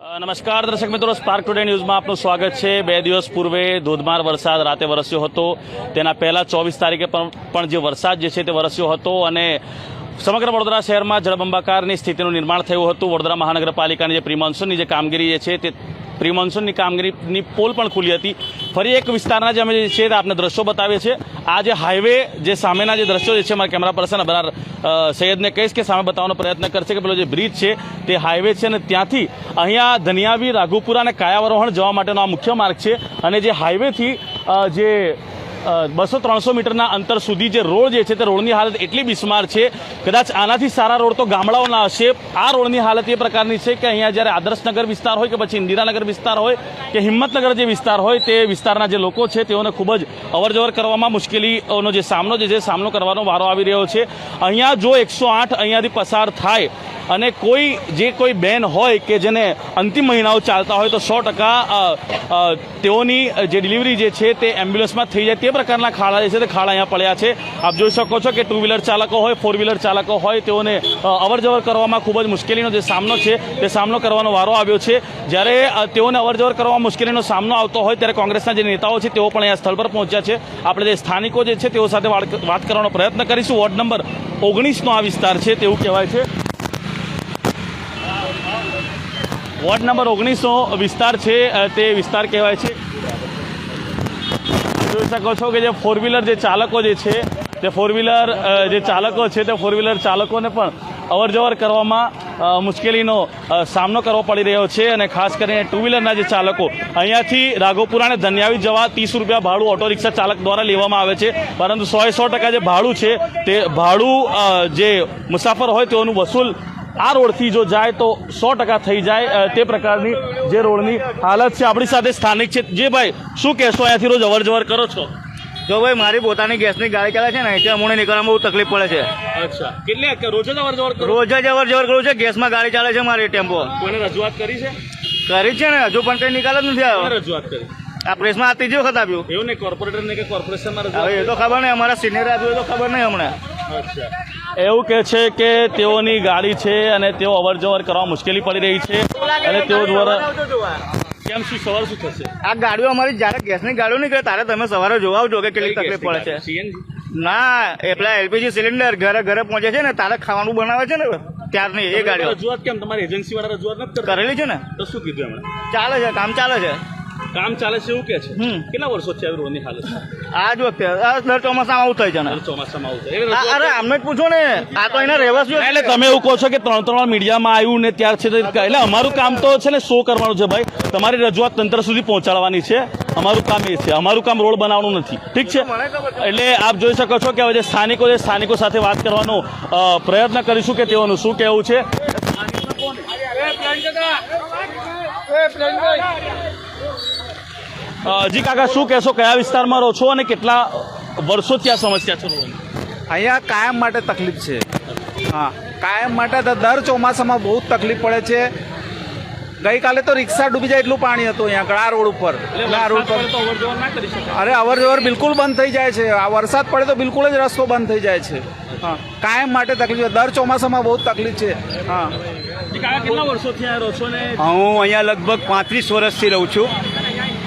નમસ્કાર, દર્શક મિત્રો. સ્પાર્ક ટુડે ન્યૂઝમાં આપનું સ્વાગત છે. બે દિવસ પૂર્વે ધોધમાર વરસાદ રાતે વરસ્યો હતો. તેના પહેલાં ચોવીસ તારીખે પણ જે વરસાદ જે છે તે વરસ્યો હતો અને સમગ્ર વડોદરા શહેરમાં જળબંબાકારની સ્થિતિનું નિર્માણ થયું હતું. વડોદરા મહાનગરપાલિકાની જે પ્રિમોન્સૂનની જે કામગીરી જે છે તે પ્રિમોન્સૂનની કામગીરીની પોલ પણ ખુલી હતી. ફરી એક વિસ્તારના જે અમે જે છે આપને દ્રશ્યો બતાવીએ છીએ. આ જે હાઈવે જે સામેના જે દ્રશ્યો જે છે મારા કેમેરા પર્સન અબરાર સૈયદને કહીશ કે સામે બતાવવાનો પ્રયત્ન કરશે કે પેલો જે બ્રિજ છે તે હાઈવે છે અને ત્યાંથી અહીંયા ધનિયાવી, રાઘુપુરા અને કાયાવરોહણ જવા માટેનો આ મુખ્ય માર્ગ છે. અને જે હાઈવેથી જે બસો ત્રણસો મીટરના અંતર સુધી જે રોડ જે છે તે રોડની હાલત એટલી બિસ્માર છે. કદાચ આનાથી સારા રોડ તો ગામડાઓના હશે. આ રોડની હાલત એ પ્રકારની છે કે અહીંયા જ્યારે આદર્શનગર વિસ્તાર હોય કે પછી ઇન્દિરાનગર વિસ્તાર હોય કે હિંમતનગર જે વિસ્તાર હોય તે વિસ્તારના જે લોકો છે તેઓને ખૂબ જ અવરજવર કરવામાં મુશ્કેલીઓનો જે સામનો જે છે, સામનો કરવાનો વારો આવી રહ્યો છે. અહીંયા જો એકસો આઠ અહીંયાથી પસાર થાય અને કોઈ જે કોઈ બેન હોય કે જેને અંતિમ મહિનાઓ ચાલતા હોય તો સો ટકા તેઓની જે ડિલિવરી જે છે તે એમ્બ્યુલન્સમાં થઈ જાય તે પ્રકારના ખાડા જે છે તે ખાડા અહીંયા પડ્યા છે. આપ જોઈ શકો છો કે ટુ વ્હીલર ચાલકો હોય ફોર વ્હીલર ચાલકો હોય, તેઓને અવર અવરજવર કરવામાં ખૂબ જ મુશ્કેલીનો જે સામનો છે તે સામનો કરવાનો વારો આવ્યો છે. જ્યારે તેઓને તેઓને અવરજવર કરવામાં મુશ્કેલીનો સામનો આવતો હોય ત્યારે કોંગ્રેસના જે નેતાઓ છે તેઓ પણ અહીંયા સ્થળ પર પહોંચ્યા છે. આપણે જે સ્થાનિકો જે છે તેઓ સાથે વાત કરવાનો પ્રયત્ન કરીશું. વોર્ડ નંબર ઓગણીસનો આ વિસ્તાર છે તેવું કહેવાય છે. વોર્ડ નંબર ઓગણીસનો વિસ્તાર છે તે વિસ્તાર કહેવાય છે. જોઈ શકો છો કે જે ફોર વ્હીલર જે ચાલકો જે છે, તે ફોર વ્હીલર જે ચાલકો છે, તે ફોર વ્હીલર ચાલકોને પણ અવર જવર કરવામાં મુશ્કેલીનો સામનો કરવો પડી રહ્યો છે અને ખાસ કરીને ટુ વ્હીલરના જે ચાલકો, અહીંયાથી રાઘોપુરાને ધન્યાવી જવા ત્રીસ રૂપિયા ભાડું ઓટો રિક્ષા ચાલક દ્વારા લેવામાં આવે છે. પરંતુ સો સો ટકા જે ભાડું છે, તે ભાડું જે મુસાફર હોય તેઓનું વસૂલ આ રોડથી જો જાય તો સો ટકા થઈ જાય તે પ્રકારની જે રોડની હાલત છે આપણી સાથે સ્થાનિક છે. જે ભાઈ શું કહેશો? અહીંયાથી રોજ અવર જવર કરો છો? જો ભાઈ મારી પોતાની ગેસની ગાડી ચાલે છે ને અહીંથી અમોને નીકળવામાં બહુ તકલીફ પડે છે. અચ્છા. કેટલી રોજ જ અવર જવર રોજ જ અવર જવર કરું છે. ગેસમાં ગાડી ચાલે છે મારી ટેમ્પો. કોઈને રજૂઆત કરી છે? કરી છે ને હજુ પણ કઈ નિકાલ જ નથી આવ્યો. રજૂઆત કરી? આ પ્રેસમાં આ ત્રીજી વખત આપ્યું. એવું નહીં કોર્પોરેટરને કે કોર્પોરેશનમાં હવે એ તો ખબર નહીં અમારા સિનિયર આપ્યું એ તો ખબર નહીં હમણાં એવું કે છે કે તેઓની ગાડી છે અને તેઓ અવર જવર કરવા મુશ્કેલી પડી રહી છે અને તેઓ દ્વારા કેમ શું સવાર શું થશે? આ ગાડીઓ અમારી જ્યારે ગેસની ગાડીઓ નીકળે ત્યારે તમે સવારે જોવા આવજો કે કેટલી તકલીફ પડે છે. સીએનજી? ના એટલા એલપીજી સિલિન્ડર ઘરે ઘરે પહોંચે છે ને તારે ખાવાનું બનાવે છે ને ત્યારની એ ગાડીઓ. રજૂઆત કેમ? તમારી એજન્સી વાળા રજૂઆત નથી કરેલી છે ને? તો શું કીધું એમણે? ચાલે છે કામ ચાલે છે. કામ ચાલે છે એવું કે છે? હમ. કેટલા વર્ષો આવી રોડની હાલત છે? આ જ વખતે આ દર ચોમાસામાં આવું થાય છે દર ચોમાસામાં આવું થાય. અરે આમને જ પૂછો ને. આ તો એના રહેવાસીઓ એટલે તમે એવું કહો છો કે ત્રણ ત્રણ વાર મીડિયામાં આવ્યું ને ત્યાર છે તો એટલે અમારું કામ તો છે ને શો કરવાનું છે ભાઈ? તમારી રજૂઆત તંત્ર સુધી પહોંચાડવાની છે. અમારું કામ એ છે. અમારું કામ રોડ બનાવવાનું નથી. ઠીક છે? એટલે આપ જોઈ શકો છો કે હવે જે સ્થાનિકો છે સ્થાનિકો સાથે વાત કરવાનો પ્રયત્ન કરીશું કે તેઓનું શું કહેવું છે. જી કાકા શું કહેશો? કયા વિસ્તારમાં રહો છો અને કેટલા વર્ષોથી આ સમસ્યા છે અહીંયા કાયમ માટે તકલીફ છે. હા કાયમ માટે તો દર ચોમાસામાં બહુ જ તકલીફ પડે છે. ગઈકાલે તો રિક્ષા ડૂબી જાય એટલું પાણી હતું અહીંયા આગળ રોડ ઉપર. આ રોડ પર અરે અવર જવર બિલકુલ બંધ થઈ જાય છે. આ વરસાદ પડે તો બિલકુલ જ રસ્તો બંધ થઈ જાય છે. હા કાયમ માટે તકલીફ છે. દર ચોમાસામાં બહુ તકલીફ છે. હા. કેટલા વર્ષોથી આ રહો છો ને હું અહીંયા લગભગ પાંત્રીસ વર્ષથી રહું છું.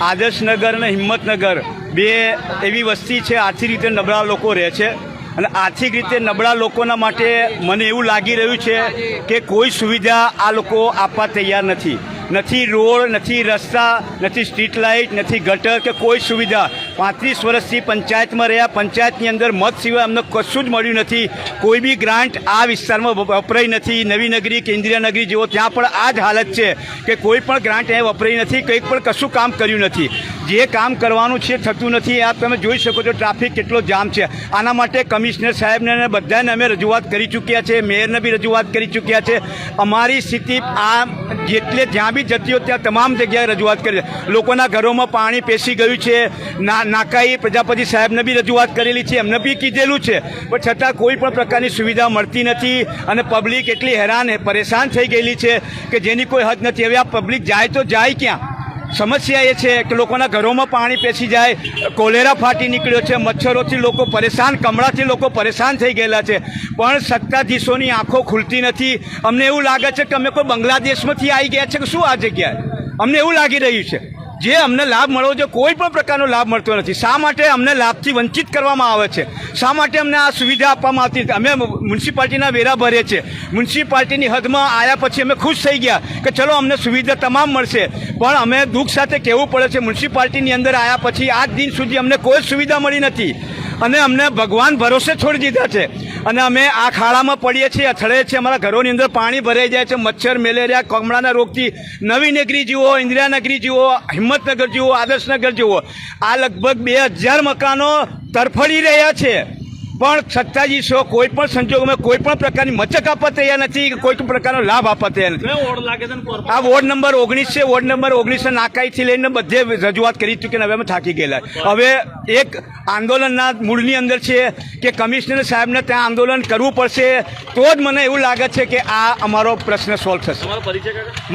આદર્શનગર અને હિંમતનગર બે એવી વસ્તી છે, આર્થિક રીતે નબળા લોકો રહે છે. અને આર્થિક રીતે નબળા લોકોના માટે મને એવું લાગી રહ્યું છે કે કોઈ સુવિધા આ લોકો આપવા તૈયાર નથી. નથી રોડ, નથી રસ્તા, નથી સ્ટ્રીટ લાઇટ, નથી ગટર કે કોઈ સુવિધા. પાંત્રીસ વર્ષથી પંચાયતમાં રહ્યા. પંચાયતની અંદર મત સિવાય અમને કશું જ મળ્યું નથી. કોઈ બી ગ્રાન્ટ આ વિસ્તારમાં વપરાઈ નથી. નવી નગરી કેન્દ્રીય નગરી જેવો ત્યાં પણ આ જ હાલત છે કે કોઈ પણ ગ્રાન્ટ અહીંયા વપરાઈ નથી. કંઈક પણ કશું કામ કર્યું નથી. જે કામ કરવાનું છે થતું નથી. આ તમે જોઈ શકો છો ટ્રાફિક કેટલો જામ છે. આના માટે કમિશનર સાહેબને અને બધાને અમે રજૂઆત કરી ચૂક્યા છે. મેયરને બી રજૂઆત કરી ચૂક્યા છે. અમારી સ્થિતિ આ જેટલે જ્યાં બી જતી હોય ત્યાં તમામ જગ્યાએ રજૂઆત કરી લોકોના ઘરોમાં પાણી પેસી ગયું છે. ના નાકાઈ પ્રજાપતિ સાહેબને બી રજૂઆત કરેલી છે, એમને બી કીધેલું છે. પણ છતાં કોઈ પણ પ્રકારની સુવિધા મળતી નથી અને પબ્લિક એટલી હેરાન પરેશાન થઈ ગયેલી છે કે જેની કોઈ હદ નથી. હવે આ પબ્લિક જાય તો જાય ક્યાં? સમસ્યા એ છે કે લોકોના ઘરોમાં પાણી પેસી જાય, કોલેરા ફાટી નીકળ્યો છે, મચ્છરોથી લોકો પરેશાન, કમળાથી લોકો પરેશાન થઈ ગયેલા છે. પણ સત્તાધીશોની આંખો ખુલતી નથી. અમને એવું લાગે છે કે અમે કોઈ બાંગ્લાદેશમાંથી આવી ગયા છે કે શું આ જગ્યાએ? અમને એવું લાગી રહ્યું છે. જે અમને લાભ મળવો જોઈએ, કોઈ પણ પ્રકારનો લાભ મળતો નથી. શા માટે અમને લાભથી વંચિત કરવામાં આવે છે? શા માટે અમને આ સુવિધા આપવામાં આવતી અમે મ્યુનિસિપાલિટીના વેરા ભરીએ છીએ. મ્યુનિસિપાલિટીની હદમાં આવ્યા પછી અમે ખુશ થઈ ગયા કે ચલો, અમને સુવિધા તમામ મળશે. પણ અમે દુઃખ સાથે કહેવું પડે છે, મ્યુનિસિપાલિટીની અંદર આવ્યા પછી આજ દિન સુધી અમને કોઈ સુવિધા મળી નથી. અને અમને ભગવાન ભરોસે છોડી દીધા છે. અને અમે આ ખાડામાં પડીએ છીએ અથડે છીએ. અમારા ઘરોની અંદર પાણી ભરાઈ જાય છે, મચ્છર, મેલેરિયા, કમળાના રોગથી. નવી નગરી જુઓ ઇન્દિરાનગરી જુઓ હિંમતનગર જુઓ આદર્શનગર જુઓ આ લગભગ બે હજાર મકાનો તરફડી રહ્યા છે. પણ સત્તાધીશો કોઈ પણ સંજોગોમાં કોઈ પણ પ્રકારની મચક આપવા તૈયાર નથી કે કોઈ પણ પ્રકારનો લાભ આપવા તૈયાર નથી? આ વોર્ડ નંબર ઓગણીસ છે વોર્ડ નંબર ઓગણીસ નાકાઈથી લઈને બધે રજૂઆત કરી ચૂકી હવે અમે થાકી ગયેલા. હવે એક આંદોલનના મૂળની અંદર છે કે કમિશનર સાહેબને ત્યાં આંદોલન કરવું પડશે તો જ મને એવું લાગે છે કે આ અમારો પ્રશ્ન સોલ્વ થશે.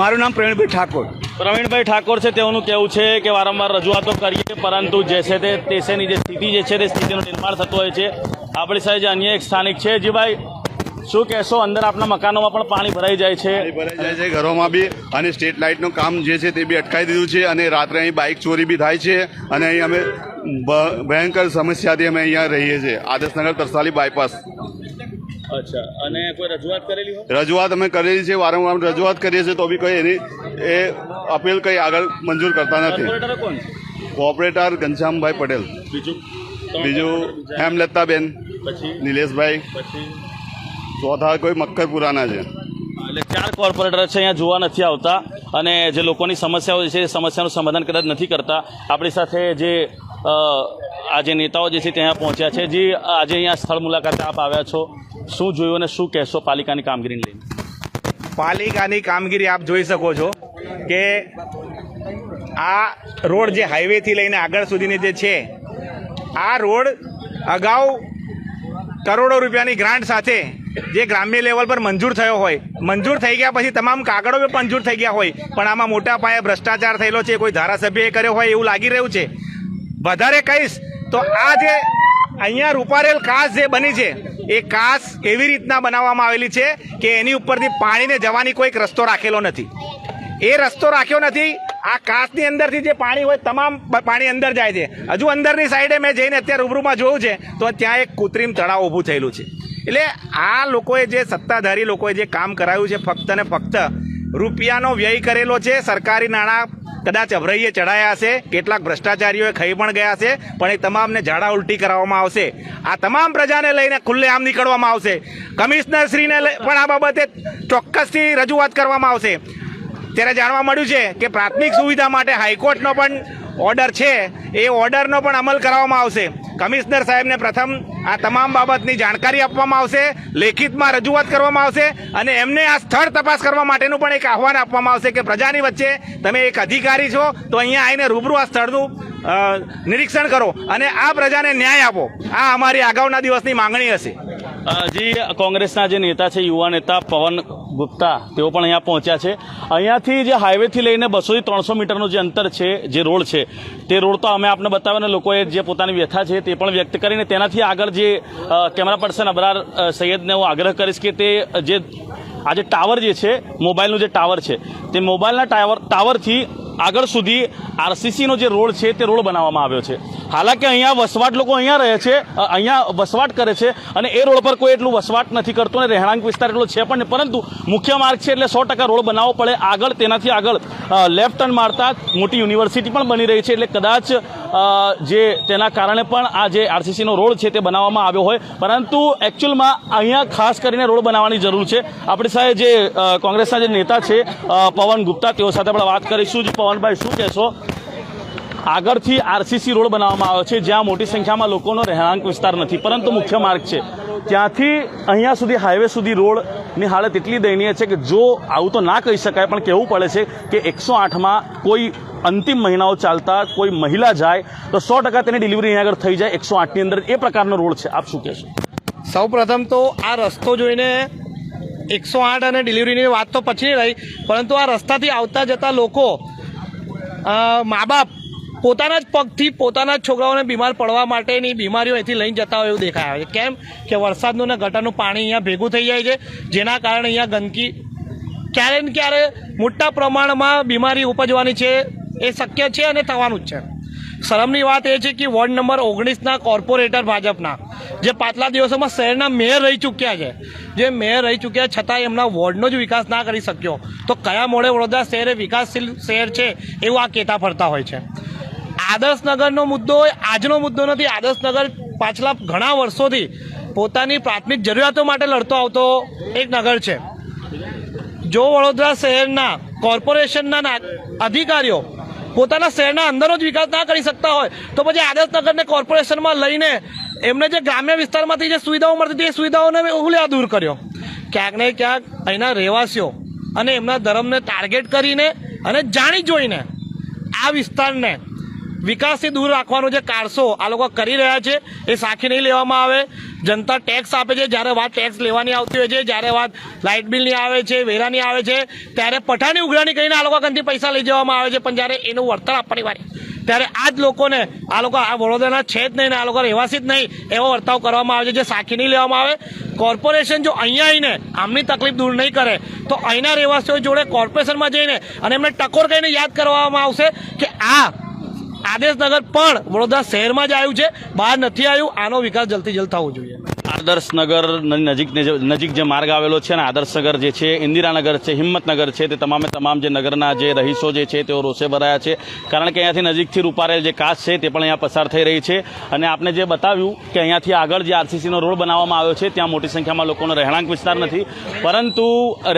મારું નામ પ્રવીણભાઈ ઠાકોર. પ્રવીણભાઈ ઠાકોર છે તેઓનું કહેવું છે કે વારંવાર રજૂઆતો કરીએ પરંતુ જે છે તે દેશની જે સ્થિતિ જે છે તે સ્થિતિનું નિર્માણ થતું હોય છે. આપણી સાથે અન્ય એક સ્થાનિક છે જીભાઈ શું કહેશો? અંદર આપણા મકાનોમાં પણ પાણી ભરાઈ જાય છે. ભરાઈ જાય છે ઘરોમાં બી. અને સ્ટ્રીટ લાઇટનું કામ જે છે તે બી અટકાવી દીધું છે અને રાત્રે અહીં બાઇક ચોરી બી થાય છે અને અહીં અમે ભયંકર સમસ્યાથી અમે અહીંયા રહીએ છીએ. આદર્શનગર તરસાલી બાયપાસ. અચ્છા. અને કોઈ રજૂઆત કરેલી હોય? રજૂઆત અમે કરેલી છે વારંવાર રજૂઆત કરીએ છીએ તો બી કોઈ એની એ અપીલ કંઈ આગળ મંજૂર કરતા નથી. કોર્પોરેટર કોણ ઘનશ્યામભાઈ પટેલ. બીજું? બીજું હેમલતાબેન પછી? નિલેશભાઈ. પછી? ચોથા કોઈ મક્કરપુરાના છે. એટલે ચાર કોર્પોરેટર છે અહીંયા જોવા નથી આવતા. અને જે લોકોની સમસ્યાઓ છે એ સમસ્યાનું સમાધાન કદાચ નથી કરતા. આપણી સાથે જે આજે આ જે નેતાઓ જે છે ત્યાં પહોંચ્યા છે. જે આજે અહીંયા સ્થળ મુલાકાતે આપ આવ્યા છો. શું જોયું અને શું કહેશો પાલિકાની કામગીરીને લઈને? પાલિકાની કામગીરી આપ જોઈ શકો છો કે આ રોડ જે હાઈવેથી લઈને આગળ સુધીની જે છે આ રોડ અગાઉ કરોડો રૂપિયાની ગ્રાન્ટ સાથે જે ગ્રામ્ય લેવલ પર મંજૂર થયો હોય, મંજૂર થઈ ગયા પછી તમામ કાગળો મંજૂર થઈ ગયા હોય, પણ આમાં મોટા પાયે ભ્રષ્ટાચાર થયેલો છે, કોઈ ધારાસભ્યએ કર્યો હોય એવું લાગી રહ્યું છે. વધારે કહીશ તો આ જે અહીંયા રૂપારેલ કાસ જે બની છે, એ કાસ એવી રીતના બનાવવામાં આવેલી છે કે એની ઉપરથી પાણીને જવાની કોઈક રસ્તો રાખેલો નથી. એ રસ્તો રાખ્યો નથી આ કાચની અંદરથી જે પાણી હોય, તમામ પાણી અંદર જાય છે. હજુ અંદરની સાઈડે મેં જઈને અત્યારે રૂબરૂમાં જોયું છે, તો ત્યાં એક કૃત્રિમ તળાવ ઊભું થયેલું છે. એટલે આ લોકોએ જે સત્તાધારી લોકોએ જે કામ કરાયું છે, ફક્ત ને ફક્ત રૂપિયાનો વ્યય કરેલો છે, સરકારી નાણાં કદાચ અભરાઈએ ચડાયા હશે, કેટલાક ભ્રષ્ટાચારીઓએ ખાઈ પણ ગયા છે પણ એ તમામને ઝાડા ઉલટી કરાવવામાં આવશે. આ તમામ પ્રજાને લઈને ખુલ્લેઆમ નીકળવામાં આવશે. કમિશનરશ્રીને પણ આ બાબતે ચોક્કસથી રજૂઆત કરવામાં આવશે. ત્યારે જાણવા મળ્યું છે કે પ્રાથમિક સુવિધા માટે હાઈકોર્ટનો પણ ઓર્ડર છે. એ ઓર્ડરનો પણ અમલ કરવામાં આવશે. કમિશનર સાહેબને પ્રથમ આ તમામ બાબતની જાણકારી આપવામાં આવશે, લેખિતમાં રજૂઆત કરવામાં આવશે અને એમને આ સ્થળ તપાસ કરવા માટેનું પણ એક આહવાન આપવામાં આવશે કે પ્રજાની વચ્ચે તમે એક અધિકારી છો, તો અહીંયા આવીને રૂબરૂ આ સ્થળનું નિરીક્ષણ કરો અને આ પ્રજાને ન્યાય આપો. આ અમારી અગાઉના દિવસની માંગણી હશે. જી, કોંગ્રેસના જે નેતા છે, યુવા નેતા પવન ગુપ્તા, તેઓ પણ અહીંયા પહોંચ્યા છે. અહીંયાથી જે હાઈવેથી લઈને બસોથી ત્રણસો મીટરનું જે અંતર છે, જે રોડ છે, તે રોડ તો અમે આપને બતાવ્યો અને લોકોએ જે પોતાની વ્યથા છે, તે પણ વ્યક્ત કરીને તેનાથી આગળ જે કેમેરા પર્સન અબરાર સૈયદને હું આગ્રહ કરીશ કે તે જે, આ જે ટાવર જે છે, મોબાઈલનું જે ટાવર છે, તે મોબાઈલના ટાવર, ટાવરથી આગળ સુધી આરસીસીનો જે રોડ છે, તે રોડ બનાવવામાં આવ્યો છે. હાલાકી અહીંયા વસવાટ લોકો અહીંયા રહે છે અહીંયા વસવાટ કરે છે અને એ રોડ પર કોઈ એટલું વસવાટ નથી કરતું અને રહેણાંક વિસ્તાર એટલો છે પણ પરંતુ મુખ્ય માર્ગ છે એટલે સો રોડ બનાવવો પડે આગળ, તેનાથી આગળ. લેફ્ટ ટર્ન મારતા મોટી યુનિવર્સિટી પણ બની રહી છે એટલે કદાચ જે તેના કારણે પણ આ જે આરસીસીનો રોડ છે તે બનાવવામાં આવ્યો હોય. પરંતુ એકચ્યુઅલમાં અહીંયા ખાસ કરીને રોડ બનાવવાની જરૂર છે. આપણી સાથે જે કોંગ્રેસના જે નેતા છે પવન ગુપ્તા, તેઓ સાથે આપણે વાત કરીશું. જ, પવનભાઈ, શું કહેશો? આગળથી આરસીસી રોડ બનાવવામાં આવ્યો છે, જ્યાં મોટી સંખ્યામાં લોકોનો રહેણાંક વિસ્તાર નથી, પરંતુ મુખ્ય માર્ગ છે. ત્યાંથી અહીંયા સુધી હાઈવે સુધી રોડની હાલત એટલી દયનીય છે કે જો આવું તો ના કહી શકાય, પણ કહેવું પડે છે કે એકસો આઠમાં કોઈ અંતિમ મહિનાઓ ચાલતા કોઈ મહિલા જાય, તો સો ટકા તેની ડિલિવરી અહીંયા આગળ થઈ જાય, એકસો આઠની અંદર એ પ્રકારનો રોડ છે. આપ શું કહેશો? સૌ પ્રથમ તો આ રસ્તો જોઈને એકસો આઠ અને ડિલિવરીની વાત તો પછી રહી, પરંતુ આ રસ્તાથી આવતા જતા લોકો મા બાપ પોતાના જ પગથી પોતાના જ છોકરાઓને બીમાર પડવા માટેની બીમારીઓ અહીંથી લઈને જતા હોય એવું દેખાય છે કેમ કે વરસાદનું ને ગટરનું પાણી અહીંયા ભેગું થઈ જાય છે, જેના કારણે અહીંયા ગંદકી ક્યારે ને ક્યારે મોટા પ્રમાણમાં બીમારી ઉપજવાની છે એ શક્ય છે અને થવાનું જ છે. શરમની વાત એ છે કે વોર્ડ નંબર ઓગણીસના કોર્પોરેટર ભાજપના, જે પાછલા દિવસોમાં શહેરના મેયર રહી ચૂક્યા છે. જે મેયર રહી ચૂક્યા છતાં એમના વોર્ડનો જ વિકાસ ના કરી શક્યો. તો કયા મોડે વડોદરા શહેર વિકાસશીલ શહેર છે, એવું આ કહેતા ફરતા હોય છે. આદર્શનગરનો મુદ્દો આજનો મુદ્દો નથી. આદર્શનગર પાછલા ઘણા વર્ષોથી પોતાની પ્રાથમિક જરૂરિયાતો માટે લડતો આવતો એક નગર છે. જો વડોદરા શહેરના કોર્પોરેશનના અધિકારીઓ પોતાના શહેરના અંદરનો જ વિકાસ ના કરી શકતા હોય, તો પછી આદર્શનગરને કોર્પોરેશનમાં લઈને એમને જે ગ્રામ્ય વિસ્તારમાંથી જે સુવિધાઓ મળતી હતી, એ સુવિધાઓને ઉલ્યા દૂર કર્યો. ક્યાંક ને ક્યાંક અહીંના રહેવાસીઓ અને એમના ધર્મને ટાર્ગેટ કરીને અને જાણી જોઈને આ વિસ્તારને વિકાસથી દૂર રાખવાનો જે કારસો આ લોકો કરી રહ્યા છે, એ સાખી નહીં લેવામાં આવે. જનતા ટેક્સ આપે છે, જ્યારે વાત ટેક્સ લેવાની આવતી હોય છે, જ્યારે વાત લાઇટ બિલની આવે છે, વેરાની આવે છે, ત્યારે પઠાની ઉઘરાણી કરીને આ લોકો કંથી પૈસા લઈ જવામાં આવે છે, પણ જ્યારે એનું વળતર આપવાની વારી ત્યારે આ જ લોકોને, આ લોકો, આ વડોદરાના છે જ નહીં ને આ લોકો રહેવાસી જ નહીં, એવો વર્તાવ કરવામાં આવે છે, જે સાખી નહીં લેવામાં આવે. કોર્પોરેશન જો અહીંયા આવીને આમની તકલીફ દૂર નહીં કરે, તો અહીંના રહેવાસીઓ જોડે કોર્પોરેશનમાં જઈને અને એમને ટકોર કરીને યાદ કરવામાં આવશે કે આ આદેશનગર પણ વડોદરા શહેરમાં જ આવ્યું છે. બહાર નથી આવ્યું. આનો વિકાસ જલ્દી જલ્દ થવો જોઈએ. આદર્શનગર નજીક નજીક જે માર્ગ આવેલો છે ને આદર્શનગર જે છે, ઇન્દિરાનગર છે, હિંમતનગર છે, તે તમામે તમામ જે નગરના જે રહીશો જે છે, તેઓ રોષે ભરાયા છે. કારણ કે અહીંયાથી નજીકથી રૂપારેલ જે કાચ છે, તે પણ અહીંયા પસાર થઈ રહી છે. અને આપને જે બતાવ્યું કે અહીંયાથી આગળ જે આરસીસીનો રોડ બનાવવામાં આવ્યો છે, ત્યાં મોટી સંખ્યામાં લોકોનો રહેણાંક વિસ્તાર નથી. પરંતુ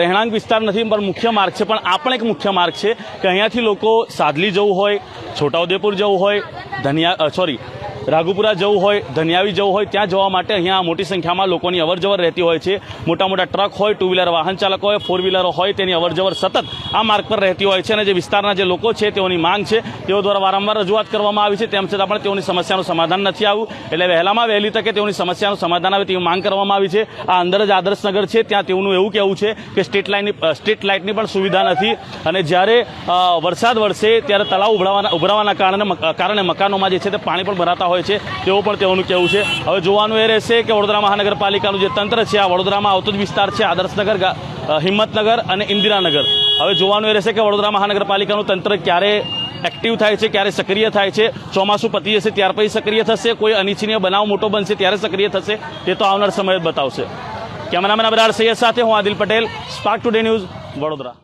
રહેણાંક વિસ્તાર નથી, પણ મુખ્ય માર્ગ છે, પણ આ પણ એક મુખ્ય માર્ગ છે કે અહીંયાથી લોકો સાદલી જવું હોય, છોટાઉદેપુર જવું હોય, ધનિયા સોરી રાઘુપુરા જવું હોય, ધનિયાવી જવું હોય, ત્યાં જવા માટે અહીંયા મોટી સંખ્યામાં લોકોની અવરજવર રહેતી હોય છે. મોટા મોટા ટ્રક હોય ટુ વ્હીલર વાહન ચાલકો હોય ફોર વ્હીલરો હોય, તેની અવરજવર સતત આ માર્ગ પર રહેતી હોય છે અને જે વિસ્તારના જે લોકો છે, તેઓની માંગ છે, તેઓ દ્વારા વારંવાર રજૂઆત કરવામાં આવી છે. તેમ છતાં પણ તેઓની સમસ્યાનું સમાધાન નથી આવ્યું એટલે વહેલામાં વહેલી તકે તેઓની સમસ્યાનું સમાધાન આવે તેવી માંગ કરવામાં આવી છે. આ અંદર જ આદર્શનગર છે, ત્યાં તેઓનું એવું કહેવું છે કે સ્ટ્રીટ લાઇટની સ્ટ્રીટ લાઇટની પણ સુવિધા નથી. અને જ્યારે વરસાદ વરસે ત્યારે તળાવ ઉભરાવાના ઉભરાવાના કારણે કારણે મકાનોમાં જે છે તે પાણી પણ ભરાતા હોય છે તેવું પણ તેઓનું કહેવું છે. હવે જોવાનું એ રહેશે કે વડોદરા મહાનગરપાલિકાનું જે તંત્ર છે, આ વડોદરામાં આવતો જ વિસ્તાર છે આદર્શનગર હિંમતનગર અને ઇન્દિરાનગર. હવે જોવાનું એ રહેશે કે વડોદરા મહાનગરપાલિકાનું તંત્ર ક્યારે એક્ટિવ થાય છે, ક્યારે સક્રિય થાય છે, ચોમાસું પતી જશે ત્યાર પછી સક્રિય થશે, કોઈ અનિચ્છનીય બનાવ મોટો બનશે ત્યારે સક્રિય થશે, તે તો આવનાર સમય જ બતાવશે. કેમેરામેન અબરાર સૈયદ સાથે હું Adil Patel spark today news Vadodara.